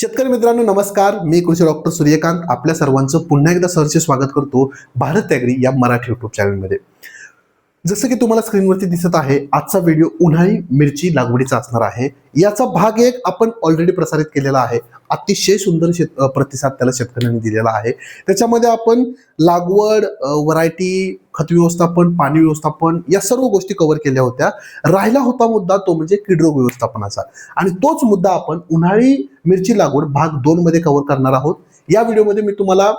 शेतकरी मित्रांनो नमस्कार. मी कृषी डॉक्टर सूर्यकांत. आपल्या सर्वांचं पुन्हा एकदा सरचे स्वागत करतो. भारत ॲग्री या मराठी युट्यूब चॅनलमध्ये जसं की तुम्हाला स्क्रीनवरती दिसत आहे आजचा व्हिडिओ उन्हाळी मिरची लागवडीचा असणार आहे. याचा भाग एक आपण ऑलरेडी प्रसारित केलेला आहे. अतिशय सुंदर शेत प्रतिसाद त्याला शेतकऱ्यांनी दिलेला आहे. त्याच्यामध्ये आपण लागवड व्हरायटी खत व्यवस्थापन पाणी व्यवस्थापन या सर्व गोष्टी कव्हर केल्या होत्या. राहिला होता मुद्दा तो म्हणजे किडरोग व्यवस्थापनाचा. आणि तोच मुद्दा आपण उन्हाळी मिरची लागवड भाग दोन मध्ये कव्हर करणार आहोत. या व्हिडिओमध्ये मी तुम्हाला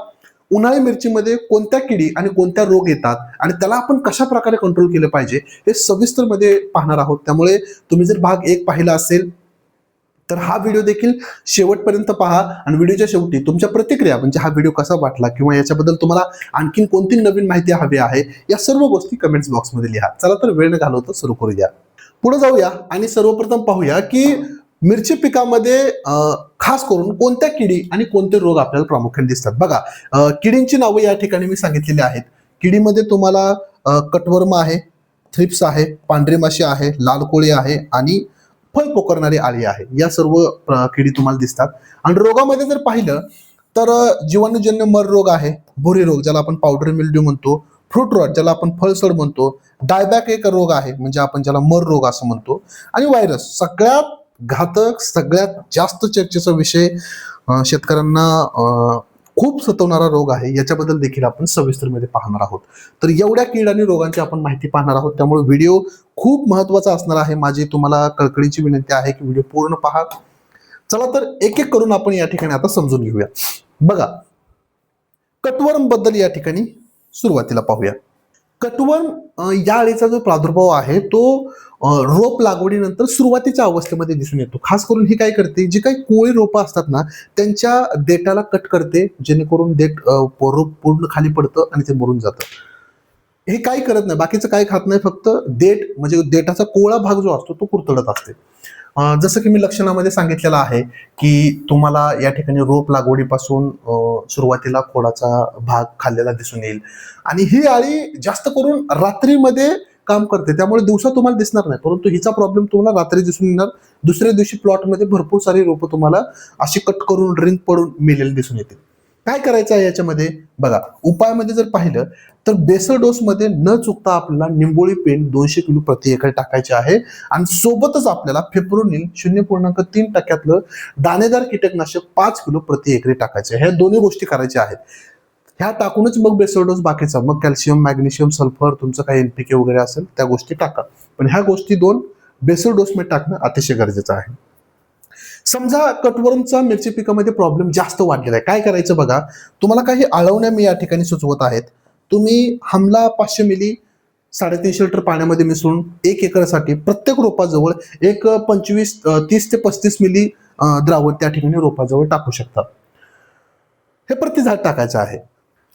उन्हाळी मिरचीमध्ये कोणत्या किडी आणि कोणत्या रोग येतात आणि त्याला आपण कशा प्रकारे कंट्रोल केलं पाहिजे हे सविस्तरमध्ये पाहणार आहोत. त्यामुळे तुम्ही जर भाग एक पाहिला असेल तर हा व्हिडिओ देखील शेवटपर्यंत पहा आणि व्हिडिओच्या शेवटी तुमच्या प्रतिक्रिया म्हणजे हा व्हिडिओ कसा वाटला किंवा याच्याबद्दल तुम्हाला आणखीन कोणती नवीन माहिती हवी आहे या सर्व गोष्टी कमेंट्स बॉक्समध्ये लिहा. चला तर वेळ न घालवता सुरू करूया. पुढे जाऊया आणि सर्वप्रथम पाहूया की मिरची पिकामध्ये खास करून कोणत्या किडी आणि कोणते रोग आपल्याला प्रामुख्याने दिसतात? बघा किडींची नावं या ठिकाणी मी सांगितलेली आहेत. किडीमध्ये तुम्हाला कटवर्म आहे थ्रिप्स आहे पांढरी माशी आहे लाल कोळी आहे आणि फळ पोकरणारी आळी आहे. या सर्व किडी तुम्हाला दिसतात. आणि रोगामध्ये जर पाहिलं तर जीवाणूजन्य मर रोग आहे भुरी रोग ज्याला आपण पावडर मिल्ड्यू म्हणतो फ्रूट रॉट ज्याला आपण फळसड म्हणतो डायबॅक एक रोग आहे म्हणजे आपण ज्याला मर रोग असं म्हणतो आणि व्हायरस. सगळ्यात घातक सगळ्यात जास्त चर्चेचा विषय शेतकऱ्यांना खूप सतवणारा रोग आहे. याच्याबद्दल देखील आपण सविस्तरमध्ये पाहणार आहोत. तर एवढ्या कीड आणि रोगांची आपण माहिती पाहणार आहोत. त्यामुळे व्हिडिओ खूप महत्त्वाचा असणार आहे. माझी तुम्हाला कळकळीची विनंती आहे की व्हिडिओ पूर्ण पहा. चला तर एक एक करून आपण या ठिकाणी आता समजून घेऊया. बघा कटवर्मबद्दल या ठिकाणी सुरुवातीला पाहूया. कटवर्म या अळीचा जो प्रादुर्भाव आहे तो रोप लागवडीनंतर सुरुवातीच्या अवस्थेमध्ये दिसून येतो. खास करून हे काय करते जी काही कोळी रोपं असतात ना त्यांच्या देठाला कट करते जेणेकरून देठ रोप पूर्ण खाली पडतं आणि ते मरून जातं. हे काही करत नाही बाकीचं काय खात नाही फक्त देठ म्हणजे देठाचा कोळा भाग जो असतो तो कुरतडत असते. जसं की मी लक्षणामध्ये सांगितलेलं आहे की तुम्हाला या ठिकाणी रोप लागवडीपासून सुरुवातीला खोडाचा भाग खाल्लेला दिसून येईल. आणि ही आळी जास्त करून रात्रीमध्ये काम करते त्यामुळे दिवसा तुम्हाला दिसणार नाही. परंतु हिचा प्रॉब्लेम तुम्हाला रात्री दिसून येणार. दुसऱ्या दिवशी प्लॉटमध्ये भरपूर सारी रोपं तुम्हाला अशी कट करून ड्रिंक पडून मिळेल दिसून येतील. काय करायचं आहे याच्यामध्ये? बघा उपायामध्ये जर पाहिलं तर बेसल डोसमध्ये न चुकता आपल्याला निंबोळी पेंट दोनशे किलो प्रति एकर टाकायचे आहे. आणि सोबतच आपल्याला फेब्रुनिल शून्य पूर्णांक तीन टक्क्यातलं दाणेदार कीटकनाशक पाच किलो प्रति एकरी टाकायचे ह्या दोन्ही गोष्टी करायच्या आहेत. ह्या टाकूनच मग बेसल डोस बाकीचा. मग कॅल्शियम मॅग्नेशियम सल्फर तुमचं काही एनपीके वगैरे असेल त्या गोष्टी टाका. पण ह्या गोष्टी दोन बेसल डोसमध्ये टाकणं अतिशय गरजेचं आहे. समजा कटवरमचा मिरची पिकामध्ये प्रॉब्लेम जास्त वाढलेला आहे. काय करायचं बघा तुम्हाला काही आळवण्या मी या ठिकाणी सुचवत आहेत. तुम्ही हमला पाचशे मिली साडेतीनशे लिटर पाण्यामध्ये मिसळून एक एकरसाठी प्रत्येक रोपाजवळ एक पंचवीस तीस ते पस्तीस मिली द्रावण त्या ठिकाणी रोपाजवळ टाकू शकता. हे प्रति झाड टाकायचं आहे.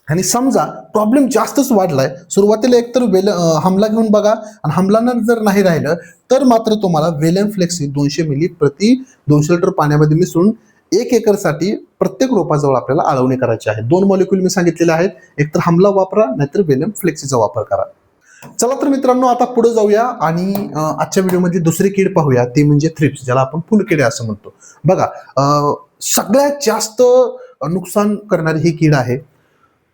आणि समजा प्रॉब्लेम जास्तच वाढलाय सुरुवातीला एकतर वेल हमला घेऊन बघा आणि हमलानं जर नाही राहिलं तर मात्र तुम्हाला वेलन फ्लेक्सी दोनशे मिली प्रति दोनशे लिटर पाण्यामध्ये मिसळून एक एकरसाठी प्रत्येक रोपाजवळ आपल्याला आळवणी करायची आहे. दोन मॉलिक्यूल मी सांगितलेले आहेत. एकतर हमला वापरा नाहीतर वेलम फ्लेक्सीचा वापर करा. चला तर मित्रांनो आता पुढे जाऊया आणि आजच्या व्हिडिओमधली दुसरी कीड पाहूया. ती म्हणजे थ्रिप्स ज्याला आपण फुलकिडे असं म्हणतो. बघा सगळ्यात जास्त नुकसान करणारी ही कीड आहे.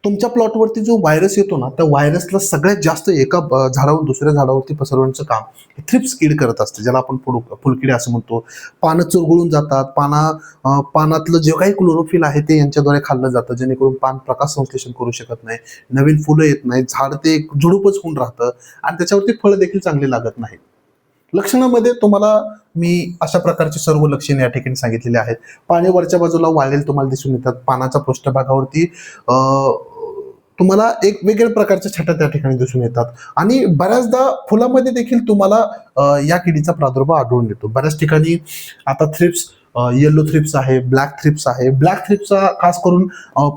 तुमच्या प्लॉटवरती जो व्हायरस येतो ना त्या व्हायरसला सगळ्यात जास्त एका झाडावरून दुसऱ्या झाडावरती पसरवण्याचं काम हे थ्रिप्स कीड करत असते. ज्याला आपण फुल फुलकिडे असं म्हणतो. पानं चुरगळून जातात. पाना पानातलं जे काही क्लोरोफिल आहे ते यांच्याद्वारे खाल्लं जातं. जेणेकरून पान प्रकाश संश्लेषण करू शकत नाही. नवीन फुलं येत नाही झाड ते एक झुडूपच होऊन राहतं. आणि त्याच्यावरती फळं देखील चांगले लागत नाहीत. लक्षणामध्ये तुम्हाला मी अशा प्रकारचे सर्व लक्षणे या ठिकाणी सांगितलेली आहेत. पाणी वरच्या बाजूला वाळलेले तुम्हाला दिसून येतात. पानाच्या पृष्ठभागावरती अं, तुम्हाला एक वेगळ्या प्रकारच्या छटा त्या ठिकाणी दिसून येतात. आणि बऱ्याचदा फुलामध्ये देखील तुम्हाला या किडीचा प्रादुर्भाव आढळून येतो. बऱ्याच ठिकाणी आता थ्रिप्स येलो थ्रिप्स आहे ब्लॅक थ्रिप्स आहे. ब्लॅक थ्रिप्सचा खास करून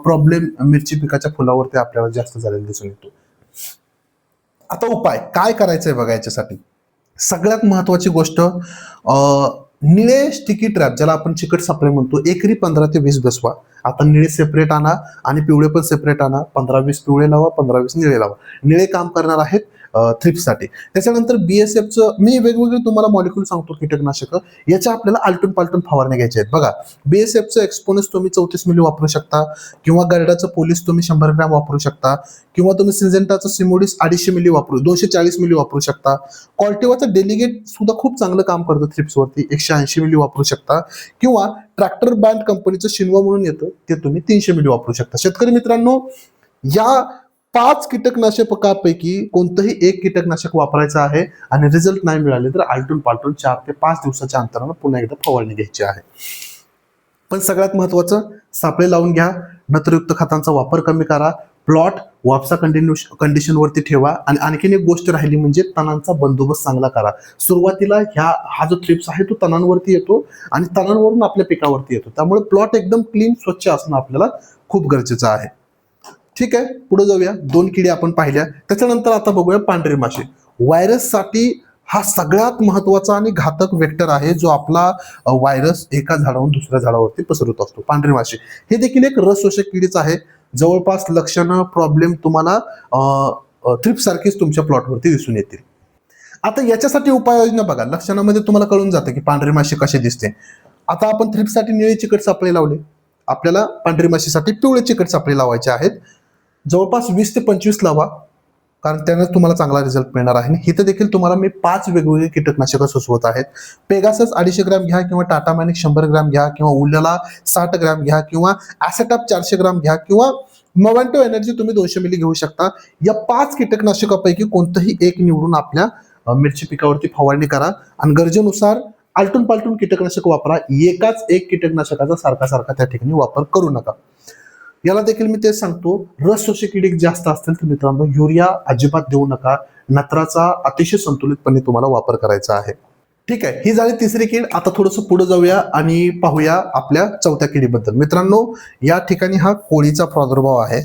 प्रॉब्लेम मिरची पिकाच्या फुलावरती आपल्याला जास्त झालेला दिसून येतो. आता उपाय काय करायचंय बघा याच्यासाठी? सगळ्यात महत्वाची गोष्ट निळे स्टिकी ट्रॅप ज्याला आपण चिकट सापळे म्हणतो एकरी पंधरा ते वीस बसवा. आता निळे सेपरेट आणा आणि पिवळे पण सेपरेट आणा. पंधरा वीस पिवळे लावा पंधरा वीस निळे लावा. निळे काम करणार आहेत थ्रिप्ससाठी त्याच्यानंतर बीएसएफचं मी वेगवेगळे तुम्हाला मॉलिक्यूल सांगतो कीटकनाशक. याच्या आपल्याला आलटून पालटून फवारण्या घ्यायच्या आहेत. बघा बीएसएफचं एक्सपोनस तुम्ही चौतीस मिली वापरू शकता किंवा गरडाचं पोलीस तुम्ही शंभर ग्रॅम वापरू शकता किंवा तुम्ही सिंजेंटाचं सिमोडिस अडीचशे मिली वापरू दोनशे चाळीस मिली वापरू शकता. कॉल्टिवाचं डेलिगेट सुद्धा खूप चांगलं काम करतं थ्रिप्सवरती एकशे ऐंशी मिली वापरू शकता. किंवा ट्रॅक्टर बँड कंपनीचं शिनवा म्हणून येतं ते तुम्ही तीनशे मिली वापरू शकता. शेतकरी मित्रांनो या पाच कीटकनाशकापैकी कोणतंही एक कीटकनाशक वापरायचं आहे आणि रिझल्ट नाही मिळाले तर आलटून पालटून चार ते पाच दिवसाच्या अंतरानं पुन्हा एकदा फवारणी घ्यायची आहे. पण सगळ्यात महत्वाचं सापळे लावून घ्या नत्रयुक्त खतांचा वापर कमी करा प्लॉट वापसा कंटिन्यू कंडिशनवरती ठेवा आणि आणखीन एक गोष्ट राहिली म्हणजे तणांचा बंदोबस्त चांगला करा. सुरुवातीला ह्या हा जो थ्रिप्स आहे तो तणांवरती येतो आणि तणांवरून आपल्या पिकावरती येतो. त्यामुळे प्लॉट एकदम क्लीन स्वच्छ असणं आपल्याला खूप गरजेचं आहे. ठीक आहे पुढे जाऊया. दोन किडी आपण पाहिल्या. त्याच्यानंतर आता बघूया पांढरे माशी. व्हायरससाठी हा सगळ्यात महत्त्वाचा आणि घातक वेक्टर आहे जो आपला व्हायरस एका झाडावरून दुसऱ्या झाडावरती पसरत असतो. पांढरी माशी. हे देखील एक रसशोषक किडीच आहे. जवळपास लक्षणं प्रॉब्लेम तुम्हाला थ्रिप सारखीच तुमच्या प्लॉटवरती दिसून येतील. आता याच्यासाठी उपाययोजना बघा. लक्षणामध्ये तुम्हाला कळून जातं की पांढरी माशी कशी दिसते. आता आपण थ्रिपसाठी निळे चिकट सापळे लावले. आपल्याला पांढरी माशीसाठी पिवळे चिकट सापळे लावायचे आहेत. जवळपास वीस ते पंचवीस लावा कारण त्यानं तुम्हाला चांगला रिझल्ट मिळणार आहे. इथं देखील तुम्हाला मी पाच वेगवेगळे कीटकनाशकं सुचवत आहेत. पेगासस अडीचशे ग्रॅम घ्या किंवा टाटा मॅनिक शंभर ग्रॅम घ्या किंवा उल्याला साठ ग्रॅम घ्या किंवा ॲसेटॉप चारशे ग्रॅम घ्या किंवा मोवॅन्टो एनर्जी तुम्ही दोनशे मिली घेऊ शकता. या पाच कीटकनाशकापैकी कोणतंही एक निवडून आपल्या मिरची पिकावरती फवारणी करा. आणि गरजेनुसार आलटून पालटून कीटकनाशक वापरा. एकाच एक कीटकनाशकाचा सारखा सारखा त्या ठिकाणी वापर करू नका. याला देखील मी तेच सांगतो रस शोषक किडीक जास्त असतील तर मित्रांनो युरिया अजिबात देऊ नका. नत्राचा अतिशय संतुलितपणे तुम्हाला वापर करायचा आहे. ठीक आहे ही झाली तिसरी कीड. आता थोडंसं पुढे जाऊया आणि पाहूया आपल्या चौथ्या किडीबद्दल. मित्रांनो या ठिकाणी हा कोळीचा प्रादुर्भाव आहे.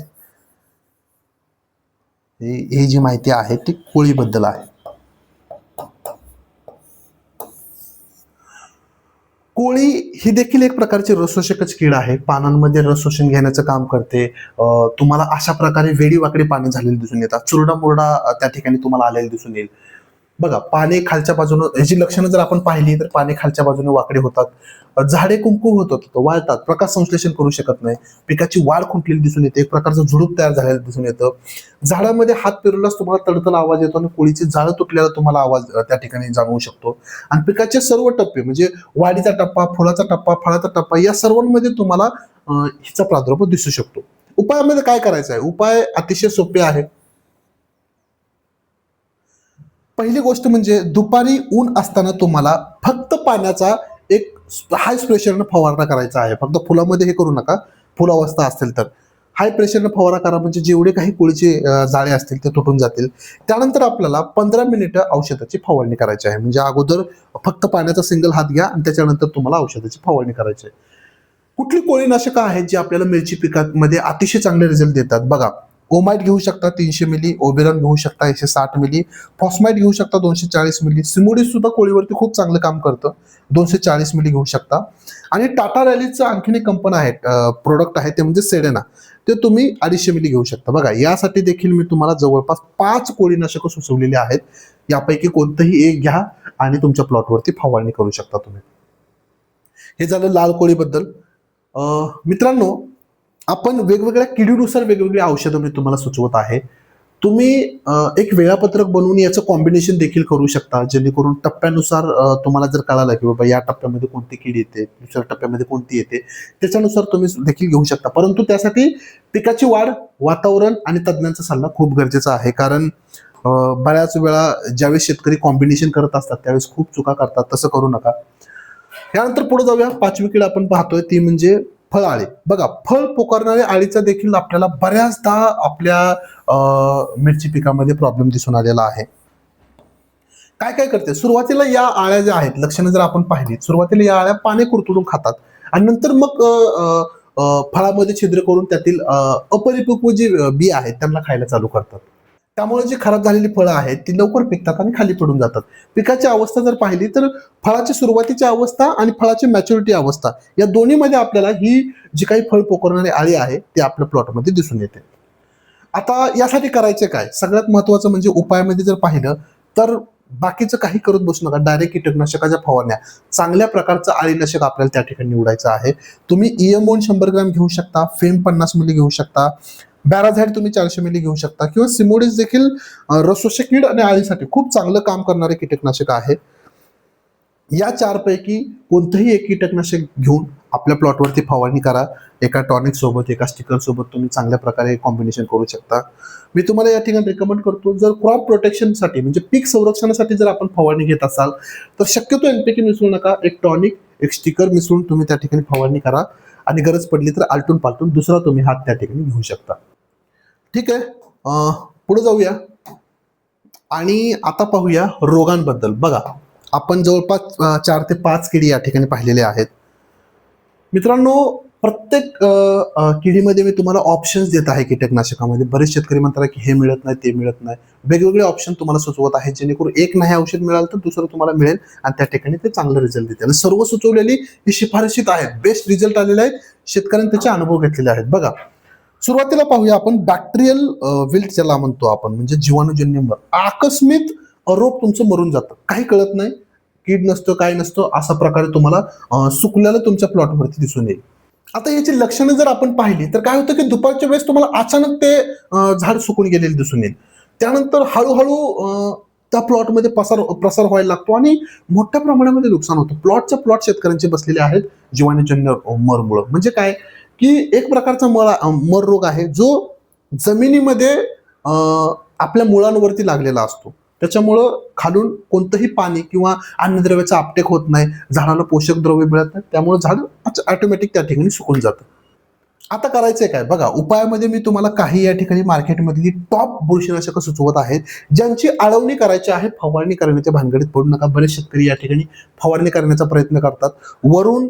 ही जी माहिती आहे ती कोळीबद्दल आहे कोळी ही देखील एक प्रकारची रसशोषकच कीड आहे. पानांमध्ये रस शोषण घेण्याचं काम करते. तुम्हाला अशा प्रकारे वेडीवाकडी पाने झालेली दिसून येतात. चुरडा मुरडा त्या ठिकाणी तुम्हाला आलेली दिसून येईल. बघा पाने खालच्या बाजूनं ह्याची लक्षणं जर आपण पाहिली तर पाने खालच्या बाजूने वाकडे होतात. झाडे कुंकू होतात वाळतात. प्रकाश संश्लेषण करू शकत नाही. पिकाची वाढ खुंटलेली दिसून येते. एक प्रकारचं झुडूप तयार झालेलं दिसून येतं. झाडामध्ये हात पेरलाच तुम्हाला तडतड आवाज येतो आणि कोळीची झाडं तुटल्याला तुम्हाला आवाज त्या ठिकाणी जाणवू शकतो. आणि पिकाचे सर्व टप्पे म्हणजे वाढीचा टप्पा फुलाचा टप्पा फळाचा टप्पा या सर्वांमध्ये तुम्हाला हिचा प्रादुर्भाव दिसू शकतो. उपायामध्ये काय करायचं आहे? उपाय अतिशय सोपे आहे. पहिली गोष्ट म्हणजे दुपारी ऊन असताना तुम्हाला फक्त पाण्याचा एक हाय प्रेशरनं फवारणा करायचा आहे. फक्त फुलामध्ये हे करू नका. फुलावस्था असतील तर. हाय प्रेशरनं फवारा करा म्हणजे जेवढे काही कोळीचे जाळे असतील ते तुटून जातील. त्यानंतर आपल्याला पंधरा मिनिटं औषधाची फवारणी करायची आहे. म्हणजे अगोदर फक्त पाण्याचा सिंगल हात घ्या आणि त्याच्यानंतर तुम्हाला औषधाची फवारणी करायची आहे. कुठली कोळीनाशकं आहेत जी आपल्याला मिरची पिकामध्ये अतिशय चांगले रिझल्ट देतात? बघा ओमाइट घेऊ शकता तीनशे मिली ओबेरॉन घेऊ शकता एकशे साठ मिली फॉस्माइट घेऊ शकता दोनशे चाळीस मिली सिमोडिस सुद्धा कोळीवरती खूप चांगलं काम करतं. दोनशे चाळीस मिली घेऊ शकता. आणि टाटा रॅलीचं आणखीन एक कंपन आहे प्रोडक्ट आहे ते म्हणजे सेडेना ते तुम्ही अडीचशे मिली घेऊ शकता. बघा यासाठी देखील मी तुम्हाला जवळपास पाच कोळीनाशकं सुचवलेली आहेत. यापैकी कोणतंही एक घ्या आणि तुमच्या प्लॉटवरती फवारणी करू शकता तुम्ही. हे झालं लाल कोळीबद्दल. मित्रांनो आपण वेगवेगळ्या किडीनुसार वेगवेगळी औषधं मी तुम्हाला सुचवत आहे. तुम्ही एक वेळापत्रक बनवून याचं कॉम्बिनेशन देखील करू शकता जेणेकरून टप्प्यानुसार तुम्हाला जर कळालं की बाबा या टप्प्यामध्ये कोणती कीड येते दुसऱ्या टप्प्यामध्ये कोणती येते त्याच्यानुसार तुम्ही देखील घेऊ शकता. परंतु त्यासाठी पिकाची वाढ वातावरण आणि तज्ज्ञांचा सल्ला खूप गरजेचा आहे. कारण बऱ्याच वेळा ज्यावेळेस शेतकरी कॉम्बिनेशन करत असतात त्यावेळेस खूप चुका करतात. तसं करू नका. यानंतर पुढे जाऊया. पाचवी कीड आपण पाहतोय ती म्हणजे फळ आळी बघा फळ पोकारणाऱ्या आळीचा देखील आपल्याला बऱ्याचदा आपल्या मिरची पिकामध्ये प्रॉब्लेम दिसून आलेला आहे. काय काय करते? सुरुवातीला या आळ्या ज्या आहेत लक्षणं जर आपण पाहिली सुरुवातीला या आळ्या पाने कुरतुडून खातात. आणि नंतर मग फळामध्ये छिद्र करून त्यातील अपरिपक्व जे बी आहेत त्यांना खायला चालू करतात. त्यामुळे जी खराब झालेली फळं आहेत ती लवकर पिकतात आणि खाली पडून जातात. पिकाची अवस्था जर पाहिली तर फळाची सुरुवातीची अवस्था आणि फळाची मॅच्युरिटी अवस्था या दोन्हीमध्ये आपल्याला ही जी काही फळ पोकरणारी आळी आहे ती आपल्या प्लॉटमध्ये दिसून येते. आता यासाठी करायचे काय? सगळ्यात महत्वाचं म्हणजे उपायामध्ये जर पाहिलं तर बाकीचं काही करत बसू नका. डायरेक्ट कीटकनाशकाच्या फवारण्या. चांगल्या प्रकारचं अळीनाशक आपल्याला त्या ठिकाणी निवडायचं आहे. तुम्ही इएमओन शंभर ग्रॅम घेऊ शकता फेम पन्नास मिली घेऊ शकता. बॅराझाईड तुम्ही चारशे मिली घेऊ शकता. किंवा सिमोडिस देखील रसोशे कीड आणि आळीसाठी खूप चांगलं काम करणारे कीटकनाशक आहे. या चारपैकी कोणतंही एक कीटकनाशक घेऊन आपल्या प्लॉटवरती फवारणी करा. एका टॉनिक सोबत एका स्टिकर सोबत तुम्ही चांगल्या प्रकारे कॉम्बिनेशन करू शकता. मी तुम्हाला या ठिकाणी रेकमेंड करतो जर क्रॉप प्रोटेक्शनसाठी म्हणजे पीक संरक्षणासाठी जर आपण फवारणी घेत असाल तर शक्यतो एनपीके मिसळू नका. एक टॉनिक एक स्टिकर मिसळून तुम्ही त्या ठिकाणी फवारणी करा. आणि गरज पडली तर आलटून पालटून दुसरा तुम्ही हात त्या ठिकाणी घेऊ शकता. ठीक आहे? पुढे जाऊया. आणि आता पाहूया रोगांबद्दल. बघा आपण जवळपास चार ते पाच किडी या ठिकाणी पाहिलेले आहेत. मित्रांनो प्रत्येक किडीमध्ये मी तुम्हाला ऑप्शन्स देत आहे कीटकनाशकामध्ये. बरेच शेतकरी म्हणतात की हे मिळत नाही ते मिळत नाही. वेगवेगळे ऑप्शन तुम्हाला सुचवत आहे जेणेकरून एक नाही औषध मिळालं तर दुसरं तुम्हाला मिळेल आणि त्या ठिकाणी ते चांगलं रिझल्ट देते आणि सर्व सुचवलेली ही शिफारशीत आहेत. बेस्ट रिझल्ट आलेले आहेत. शेतकऱ्यांनी त्याचे अनुभव घेतलेले आहेत. बघा सुरुवातीला पाहूया आपण. बॅक्टेरियल विल्ट ज्याला म्हणतो आपण म्हणजे जीवाणूजन्य मर. आकस्मिक रोग तुमचं मरून जातं. काही कळत नाही. कीड नसतं काय नसतं अशा प्रकारे तुम्हाला सुकलेलं तुमच्या प्लॉटवरती दिसून येईल. आता याची लक्षणं जर आपण पाहिली तर काय होतं की दुपारच्या वेळेस तुम्हाला अचानक ते झाड सुकून गेलेले दिसून येईल. त्यानंतर हळूहळू त्या प्लॉटमध्ये पसार प्रसार व्हायला लागतो आणि मोठ्या प्रमाणामध्ये नुकसान होतं. प्लॉटच्या प्लॉट शेतकऱ्यांचे बसलेले आहेत जीवाणूजन्य मरमुळं. म्हणजे काय? की एक प्रकारचा मळा मर रोग आहे जो जमिनीमध्ये आपल्या मुळांवरती लागलेला असतो. त्याच्यामुळं खालून कोणतंही पाणी किंवा अन्नद्रव्याचा आपटेक होत नाही झाडाला पोषक द्रव्य मिळत नाही त्यामुळे झाड ऑटोमॅटिक त्या ठिकाणी सुकून जातं. आता करायचंय काय? बघा उपायामध्ये मी तुम्हाला काही या ठिकाणी मार्केटमधली टॉप बुरशीनाशकं सुचवत आहेत ज्यांची आळवणी करायची आहे फवारणी करण्याच्या भानगडीत पडू नका. बरेच शेतकरी या ठिकाणी फवारणी करण्याचा प्रयत्न करतात. वरून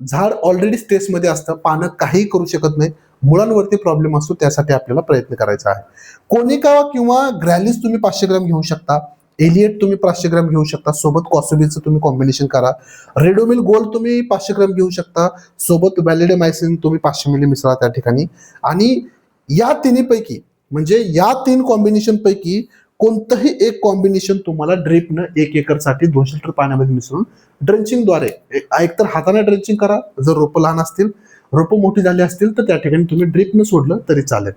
झाड ऑलरेडी स्ट्रेसमध्ये असतं पानं काही करू शकत नाही मुळांवरती प्रॉब्लेम असतो त्यासाठी आपल्याला प्रयत्न करायचा आहे. कोनिका किंवा ग्रॅलिस तुम्ही पाचशे ग्राम घेऊ शकता. एलिएट तुम्ही पाचशे ग्रॅम घेऊ शकता. सोबत कॉसोबीचं तुम्ही कॉम्बिनेशन करा. रेडोमिल गोल्ड तुम्ही पाचशे ग्रॅम घेऊ शकता. सोबत व्हॅलिडेमायसिन तुम्ही पाचशे मिली मिसळा त्या ठिकाणी. आणि या तिन्हीपैकी म्हणजे या तीन कॉम्बिनेशनपैकी कोणतंही एक कॉम्बिनेशन तुम्हाला ड्रिपनं एक एकरसाठी दोनशे लिटर पाण्यामध्ये मिसळून ड्रेंचिंगद्वारे एकतर हाताने ड्रेंचिंग करा जर रोपं लहान असतील रोपं मोठी झाली असतील तर त्या ठिकाणी तुम्ही ड्रिपनं सोडलं तरी चालेल.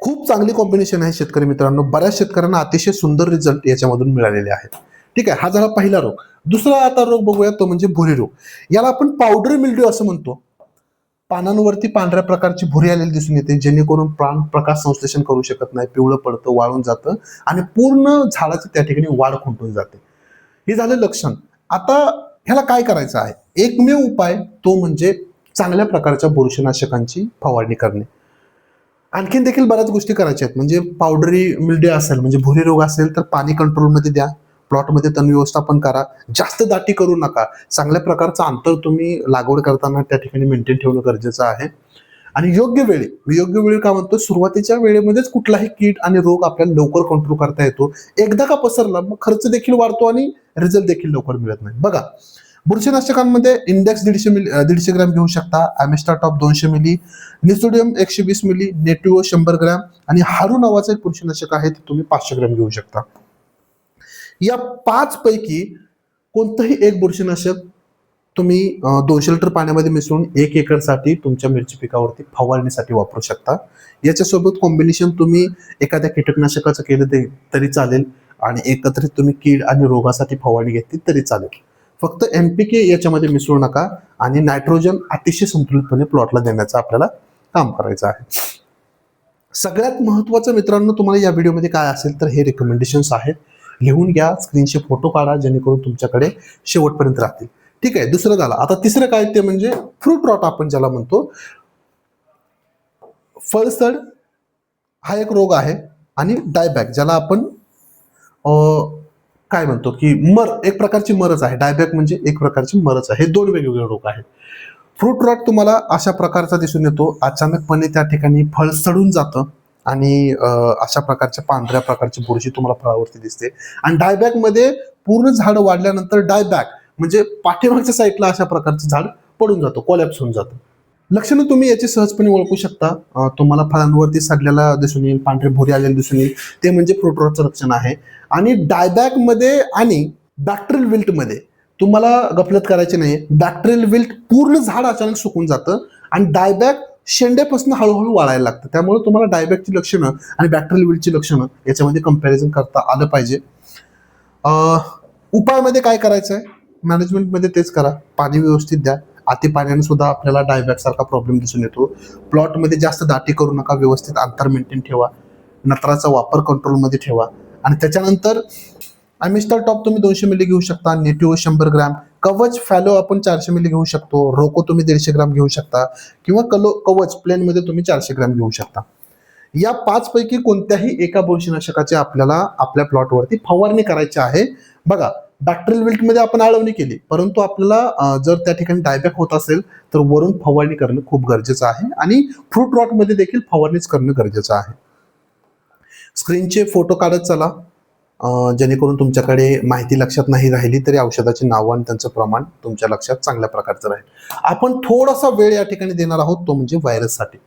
खूप चांगली कॉम्बिनेशन आहे शेतकरी मित्रांनो. बऱ्याच शेतकऱ्यांना अतिशय सुंदर रिझल्ट याच्यामधून मिळालेले आहेत. ठीक आहे हा झाला पहिला रोग. दुसरा आता रोग बघूया तो म्हणजे भुरी रोग. याला आपण पावडर मिल्ड्यू असं म्हणतो. पानांवरती पांढऱ्या प्रकारची भुरी आलेली दिसून येते जेणेकरून प्राण प्रकाश संश्लेषण करू शकत नाही पिवळं पडतं वाळून जातं आणि पूर्ण झाडाची त्या ठिकाणी वाढ खुंटून जाते. हे झालं लक्षण. आता ह्याला काय करायचं आहे? एकमेव उपाय तो म्हणजे चांगल्या प्रकारच्या बुरशीनाशकांची फवारणी करणे. आणखीन देखील बऱ्याच गोष्टी करायच्या आहेत. म्हणजे पावडरी मिल्डे असेल म्हणजे भुरी रोग असेल तर पाणी कंट्रोलमध्ये द्या. प्लॉटमध्ये तण व्यवस्थापन करा. जास्त दाटी करू नका. चांगल्या प्रकारचं अंतर तुम्ही लागवड करताना त्या ठिकाणी मेंटेन ठेवणं गरजेचं आहे. आणि योग्य वेळी मी योग्य वेळी काय म्हणतो सुरुवातीच्या वेळेमध्येच कुठलाही कीट आणि रोग आपल्याला लवकर कंट्रोल करता येतो. एकदा का पसरला मग खर्च देखील वाढतो आणि रिझल्ट देखील लवकर मिळत नाही बघा बुरशीनाशकांमध्ये इंडेक्स दीडशे मिली दीडशे ग्रॅम घेऊ शकता. ॲमेस्टा टॉप दोनशे मिली निसोडियम एकशे वीस मिली नेटिओ शंभर ग्रॅम आणि हारू नावाचं एक बुरशीनाशक आहे ते तुम्ही पाचशे ग्रॅम घेऊ शकता. या पाच पैकी कोणतंही एक बुरशीनाशक तुम्ही दोनशे लिटर पाण्यामध्ये मिसळून एक एकरसाठी तुमच्या मिरची पिकावरती फवारणीसाठी वापरू शकता. याच्यासोबत कॉम्बिनेशन तुम्ही एखाद्या कीटकनाशकाचं केलं ते तरी चालेल. आणि एकत्रित तुम्ही कीड आणि रोगासाठी फवारणी घेतली तरी चालेल. फक्त एमपीके पी के याच्यामध्ये मिसळू नका आणि नायट्रोजन अतिशय संतुलितपणे प्लॉटला देण्याचं आपल्याला काम करायचं आहे. सगळ्यात महत्त्वाचं मित्रांनो तुम्हाला या व्हिडिओमध्ये काय असेल तर हे रिकमेंडेशन्स आहेत. लिहून घ्या स्क्रीनचे फोटो काढा जेणेकरून तुमच्याकडे शेवटपर्यंत राहतील. ठीक आहे दुसरं झालं. आता तिसरं काय ते म्हणजे फ्रूट रॉट आपण ज्याला म्हणतो फळसड हा एक रोग आहे आणि डायबॅक ज्याला आपण काय म्हणतो की मर एक प्रकारची मरच आहे. डायबॅक म्हणजे एक प्रकारची मरच आहे. हे दोन वेगवेगळे रोग आहेत. फ्रूट रॉट तुम्हाला अशा प्रकारचा दिसून येतो. अचानकपणे त्या ठिकाणी फळ सडून जातं आणि अशा प्रकारच्या पांढऱ्या प्रकारची बुरशी तुम्हाला फळावरती दिसते. आणि डायबॅकमध्ये पूर्ण झाड वाढल्यानंतर डायबॅक म्हणजे पाठीमागच्या साईडला अशा प्रकारचं झाड पडून जातं कोलॅप्स होऊन जातं. लक्षणं तुम्ही याची सहजपणे ओळखू शकता. तुम्हाला फळांवरती सडलेला दिसून येईल पांढरे भुरी आलेले दिसून येईल. ते म्हणजे फ्रूट लक्षण आहे. आणि डायबॅकमध्ये आणि बॅक्टेरियल विल्टमध्ये तुम्हाला गफलत करायची नाही बॅक्टेरियल विल्ट पूर्ण झाड अचानक सुकून जातं आणि डायबॅक शेंड्यापासून हळूहळू वाळायला लागतं. त्यामुळे तुम्हाला डायबॅकची लक्षणं आणि बॅक्टेरियल विल्टची लक्षणं याच्यामध्ये कंपॅरिझन करता आलं पाहिजे. उपायामध्ये काय करायचं आहे मॅनेजमेंटमध्ये तेच करा. पाणी व्यवस्थित द्या. अति पाण्याने सुद्धा आपल्याला डायबॅक सारखा प्रॉब्लेम दिसून येतो. प्लॉटमध्ये जास्त दाटी करू नका व्यवस्थित अंतर मेंटेन ठेवा. नत्राचा वापर कंट्रोलमध्ये ठेवा. आणि त्याच्यानंतर अमिस्टर टॉप तुम्ही दोनशे मिली घेऊ शकता नेटिव्ह शंभर ग्रॅम कवच फॅलो आपण चारशे मिली घेऊ शकतो. रोको तुम्ही दीडशे ग्रॅम घेऊ शकता. किंवा कलो कवच प्लेनमध्ये तुम्ही चारशे ग्रॅम घेऊ शकता. या पाच पैकी कोणत्याही एका बुरशीनाशकाची आपल्याला आपल्या प्लॉटवरती फवारणी करायची आहे. बघा बॅक्टेरियल विल्टमध्ये आपण आळवणी केली. परंतु आपल्याला जर त्या ठिकाणी डायबॅक होत असेल तर वरून फवारणी करणं खूप गरजेचं आहे आणि फ्रूट रॉटमध्ये देखील फवारणीच करणं गरजेचं आहे. स्क्रीनचे फोटो काढत चला. जेणेकरून तुमच्याकडे माहिती लक्षात नाही राहिली तरी औषधाची नावं आणि त्यांचं प्रमाण तुमच्या लक्षात चांगल्या प्रकारचं राहील. आपण थोडासा वेळ या ठिकाणी देणार आहोत तो म्हणजे व्हायरससाठी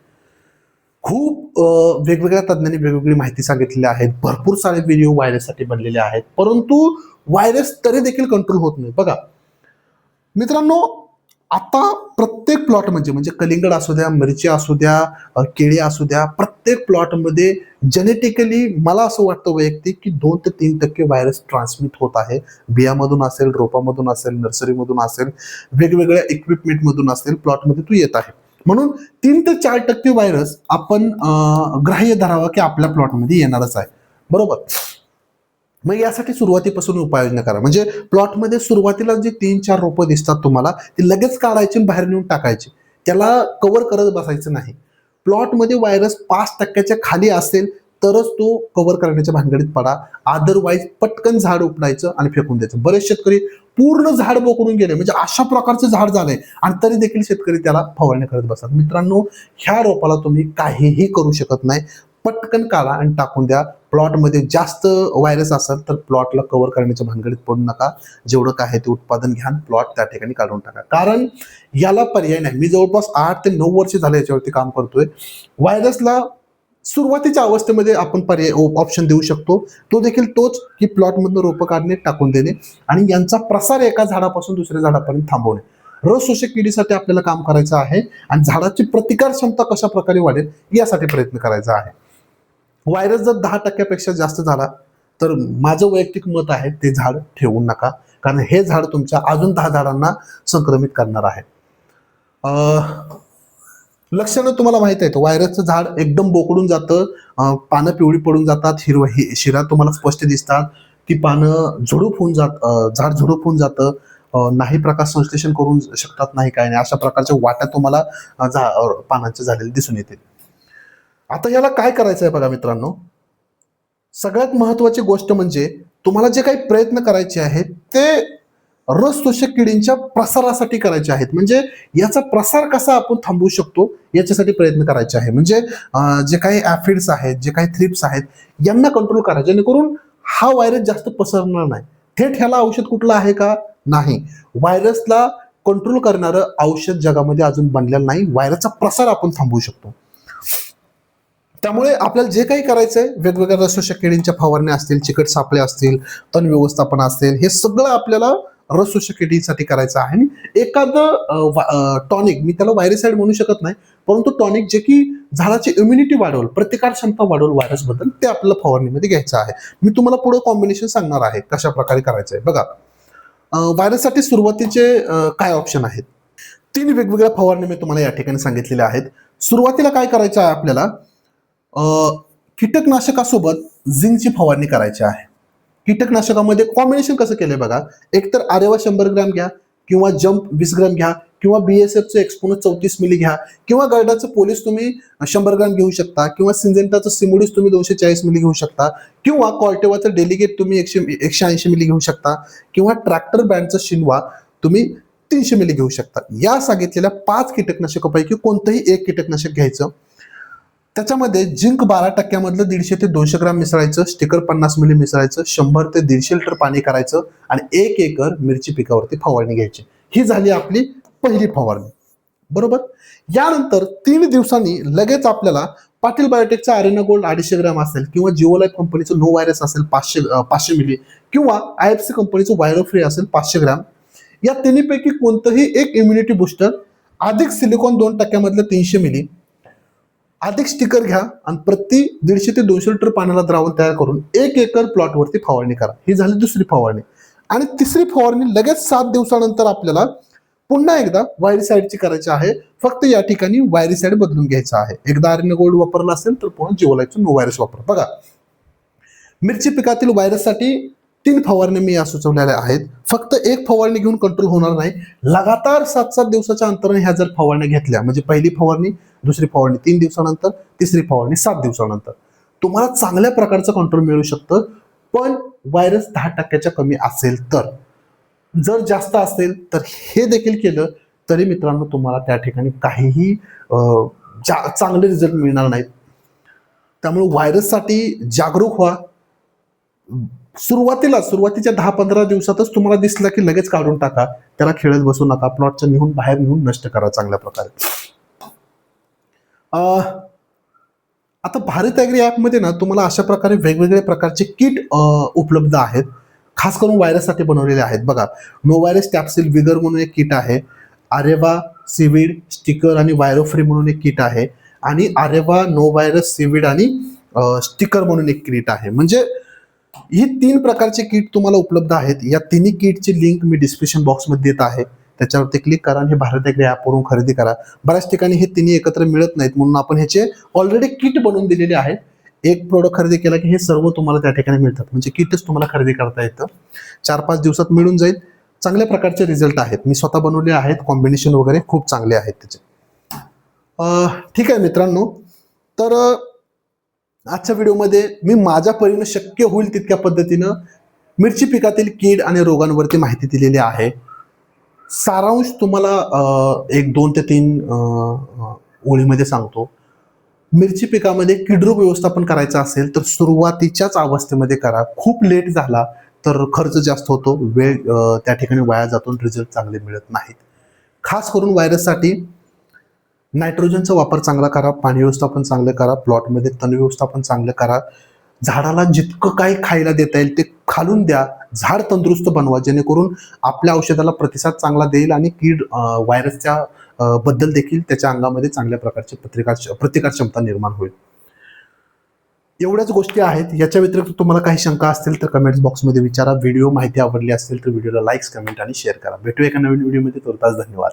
खूप वेगवेगळ्या तज्ज्ञांनी वेगवेगळी माहिती सांगितलेली आहेत. भरपूर सारे व्हिडिओ व्हायरससाठी बनलेले आहेत. परंतु व्हायरस तरी देखील कंट्रोल होत नाही. बघा मित्रांनो आता प्रत्येक प्लॉट म्हणजे म्हणजे कलिंगड असू द्या मिरची असू द्या केळी असू द्या प्रत्येक प्लॉटमध्ये जेनेटिकली मला असं वाटतं वैयक्तिक की दोन ते तीन टक्के व्हायरस ट्रान्समिट होत आहे. बियामधून असेल रोपामधून असेल नर्सरीमधून असेल वेगवेगळ्या इक्विपमेंटमधून असेल प्लॉटमध्ये तू येत आहे. म्हणून तीन ते चार टक्के व्हायरस आपण ग्राह्य धरावा की आपल्या प्लॉटमध्ये येणारच आहे. बरोबर? मग यासाठी सुरुवातीपासून उपाययोजना करा. म्हणजे प्लॉटमध्ये सुरुवातीला जे तीन चार रोपं दिसतात तुम्हाला ती लगेच काढायची बाहेर नेऊन टाकायची. त्याला कव्हर करत बसायचं नाही. प्लॉटमध्ये व्हायरस पाच टक्क्याच्या खाली असेल तरच तो कव्हर करण्याच्या भानगडीत पडा. अदरवाईज पटकन झाड उपडायचं आणि फेकून द्यायचं. बरेच शेतकरी पूर्ण झाड बोकडून गेले. म्हणजे अशा प्रकारचं झाड झालंय आणि तरी देखील शेतकरी त्याला फवारणी करत बसतात. मित्रांनो ह्या रोपाला तुम्ही काहीही करू शकत नाही. पटकन काढा आणि टाकून द्या. प्लॉटमध्ये जास्त व्हायरस असेल तर प्लॉटला कव्हर करण्याच्या भानगडीत पडू नका. जेवढं काय आहे ते उत्पादन घ्या प्लॉट त्या ठिकाणी काढून टाका. कारण याला पर्याय नाही. मी जवळपास आठ ते नऊ वर्ष झाले याच्यावरती काम करतोय. व्हायरसला सुरुवातीच्या अवस्थेमध्ये आपण पर्याय ऑप्शन देऊ शकतो. तो देखील तोच की प्लॉटमधून रोपं काढणे टाकून देणे आणि यांचा प्रसार एका झाडापासून दुसऱ्या झाडापर्यंत थांबवणे. रस शोषक किडीसाठी आपल्याला काम करायचं आहे आणि झाडाची प्रतिकार क्षमता कशा प्रकारे वाढेल यासाठी प्रयत्न करायचा आहे. व्हायरस जर दहा टक्क्यापेक्षा जास्त झाला तर माझं वैयक्तिक मत आहे ते झाड ठेवू नका. कारण हे झाड तुमच्या अजून दहा झाडांना संक्रमित करणार आहे. लक्षणं तुम्हाला माहीत आहेत. व्हायरसचं झाड एकदम बोकडून जातं पानं पिवळी पडून जातात हिरव हि शिरा तुम्हाला स्पष्ट दिसतात. ती पानं झुडूप होऊन जात झाड झुडूप होऊन जातं. नाही प्रकाश संश्लेषण करून शकतात नाही काय नाही. अशा प्रकारच्या वाट्या तुम्हाला जा झा पानांच्या झालेल्या दिसून येतील. आता याला काय करायचं आहे बघा मित्रांनो? सगळ्यात महत्वाची गोष्ट म्हणजे तुम्हाला जे काही प्रयत्न करायचे आहेत ते रस शोषक किडींच्या प्रसारासाठी करायचे आहेत. म्हणजे याचा प्रसार कसा आपण थांबवू शकतो याच्यासाठी प्रयत्न करायचे आहे. म्हणजे जे काही ॲफिड्स आहेत जे काही थ्रिप्स आहेत यांना कंट्रोल करा. जेणेकरून हा व्हायरस जास्त पसरणार नाही. थेट ह्याला औषध कुठलं आहे का? नाही. व्हायरसला कंट्रोल करणारं औषध जगामध्ये अजून बनलेलं नाही. व्हायरसचा प्रसार आपण थांबवू शकतो. त्यामुळे आपल्याला जे काही करायचं आहे वेगवेगळ्या रसोषक किडींच्या फवारण्या असतील चिकट सापळे असतील तण व्यवस्थापन असेल हे सगळं आपल्याला रसोषक किडीसाठी करायचं आहे. आणि एखादं टॉनिक मी त्याला व्हायरसाईड म्हणू शकत नाही परंतु टॉनिक जे की झाडाची इम्युनिटी वाढवल प्रतिकार क्षमता वाढवल व्हायरसबद्दल ते आपल्याला फवारणीमध्ये घ्यायचं आहे. मी तुम्हाला पुढे कॉम्बिनेशन सांगणार आहे कशा प्रकारे करायचं आहे. बघा व्हायरससाठी सुरुवातीचे काय ऑप्शन आहेत? तीन वेगवेगळ्या फवारणी मी तुम्हाला या ठिकाणी सांगितलेल्या आहेत. सुरुवातीला काय करायचं आहे आपल्याला? कीटकनाशकासोबत झिंकची फवारणी करायची आहे. कीटकनाशकामध्ये कॉम्बिनेशन कसं केलंय बघा? एकतर आरेवा शंभर ग्रॅम घ्या किंवा जम्प वीस ग्रॅम घ्या किंवा बीएसएफचं एक्सपोनस चौतीस मिली घ्या किंवा गर्डाचं पोलीस तुम्ही शंभर ग्रॅम घेऊ शकता किंवा सिंजेंटाचं सिमुडीस तुम्ही दोनशे चाळीस मिली घेऊ शकता किंवा कॉल्टेवाचं डेलिगेट तुम्ही एकशे एकशे ऐंशी मिली घेऊ शकता किंवा ट्रॅक्टर ब्रँडचं शिनवा तुम्ही तीनशे मिली घेऊ शकता. या सांगितलेल्या पाच कीटकनाशकापैकी कोणतंही एक कीटकनाशक घ्यायचं. त्याच्यामध्ये जिंक बारा टक्क्यामधलं दीडशे ते दोनशे ग्राम मिसळायचं स्टिकर पन्नास मिली मिसळायचं शंभर ते दीडशे लिटर पाणी करायचं आणि एक एकर मिरची पिकावरती फवारणी घ्यायची. ही झाली आपली पहिली फवारणी. बरोबर? यानंतर तीन दिवसांनी लगेच आपल्याला पाटील बायोटेकचा अरेना गोल्ड अडीचशे ग्राम असेल किंवा जिओलाईफ कंपनीचं नो व्हायरस असेल पाचशे पाचशे मिली किंवा आय एफ सी कंपनीचं व्हायरो फ्री असेल पाचशे ग्राम. या तिन्हीपैकी कोणतंही एक इम्युनिटी बुस्टर अधिक सिलिकॉन दोन टक्क्यामधलं तीनशे मिली अधिक स्टिकर घ्या आणि प्रति दीडशे ते दोनशे लिटर पाण्याला द्रावण तयार करून एक एकर प्लॉटवरती फवारणी करा. ही झाली दुसरी फवारणी. आणि तिसरी फवारणी लगेच सात दिवसानंतर आपल्याला पुन्हा एकदा वायरीसाईडची करायची आहे. फक्त या ठिकाणी वायरीसाईड बदलून घ्यायचं आहे. एकदा आर्यन गोल्ड वापरला असेल तर पुन्हा जिओलायचं नो व्हायरस वापर. बघा. मिरची पिकातील व्हायरससाठी तीन फवारणी मी या सुचवलेल्या आहेत. फक्त एक फवारणी घेऊन कंट्रोल होणार नाही. लगातार सात सात दिवसाच्या अंतराने ह्या जर फवारण्या घेतल्या म्हणजे पहिली फवारणी दुसरी फवारणी तीन दिवसानंतर तिसरी फवारणी सात दिवसानंतर. तुम्हाला चांगल्या प्रकारचं कंट्रोल मिळू शकतं पण व्हायरस दहा टक्क्याच्या कमी असेल तर. जर जास्त असेल तर हे देखील केलं तरी मित्रांनो तुम्हाला त्या ठिकाणी काहीही जा चांगले रिझल्ट मिळणार नाहीत. त्यामुळे व्हायरससाठी जागरूक व्हा. सुरुवातीला सुरुवातीच्या दहा पंधरा दिवसातच तुम्हाला दिसलं की लगेच काढून टाका. त्याला खेळत बसू नका. प्लॉटच्या निहून बाहेर नेऊन नष्ट करा चांगल्या प्रकारे. आता भारत ॲग्री ॲपमध्ये ना तुम्हाला अशा प्रकारे वेगवेगळ्या प्रकारचे किट उपलब्ध आहेत. खास करून व्हायरससाठी बनवलेले आहेत. बघा नो व्हायरस टॅप्सिल विगर म्हणून एक किट आहे. आरेवा सिविड स्टिकर आणि व्हायरोफ्री म्हणून एक किट आहे. आणि आरेवा नो व्हायरस सिविड आणि स्टिकर म्हणून एक किट आहे. म्हणजे ही तीन प्रकारचे किट तुम्हाला उपलब्ध आहेत. या तिन्ही किटची लिंक मी डिस्क्रिप्शन बॉक्समध्ये देत आहे. त्याच्यावरती क्लिक करा आणि हे भारत एग्री ॲपवरून खरेदी करा. बऱ्याच ठिकाणी हे तिन्ही एकत्र मिळत नाहीत म्हणून आपण ह्याचे ऑलरेडी किट बनवून दिलेले आहेत. एक प्रोडक्ट खरेदी केला की हे सर्व तुम्हाला त्या ठिकाणी मिळतात. म्हणजे किटच तुम्हाला खरेदी करता येतं. चार पाच दिवसात मिळून जाईल. चांगल्या प्रकारचे रिझल्ट आहेत. मी स्वतः बनवले आहेत. कॉम्बिनेशन वगैरे खूप चांगले आहेत त्याचे. ठीक आहे मित्रांनो. तर आजच्या व्हिडिओमध्ये मी माझ्या परीनं शक्य होईल तितक्या पद्धतीनं मिरची पिकातील कीड आणि रोगांवरती माहिती दिलेली आहे. सारांश तुम्हाला एक दोन ते तीन ओळीमध्ये सांगतो. मिरची पिकामध्ये किडरोग व्यवस्थापन करायचं असेल तर सुरुवातीच्याच अवस्थेमध्ये करा. खूप लेट झाला तर खर्च जास्त होतो. वेळ त्या ठिकाणी वाया जातो रिझल्ट चांगले मिळत नाहीत. खास करून व्हायरससाठी नायट्रोजनचा वापर चांगला करा पाणी व्यवस्थापन चांगलं करा प्लॉटमध्ये तण व्यवस्थापन चांगलं करा. झाडाला जितकं काही खायला देता येईल ते खालून द्या. झाड तंदुरुस्त बनवा जेणेकरून आपल्या औषधाला प्रतिसाद चांगला देईल आणि कीड व्हायरसच्या बद्दल देखील त्याच्या अंगामध्ये चांगल्या प्रकारची प्रतिकार प्रतिकार क्षमता निर्माण होईल. एवढ्याच गोष्टी आहेत. याच्या व्यतिरिक्त तुम्हाला काही शंका असतील तर कमेंट्स बॉक्समध्ये विचारा. व्हिडिओ माहिती आवडली असेल तर व्हिडिओला लाईक्स कमेंट आणि शेअर करा. भेटूया एका नवीन व्हिडिओमध्ये तुर्तास धन्यवाद.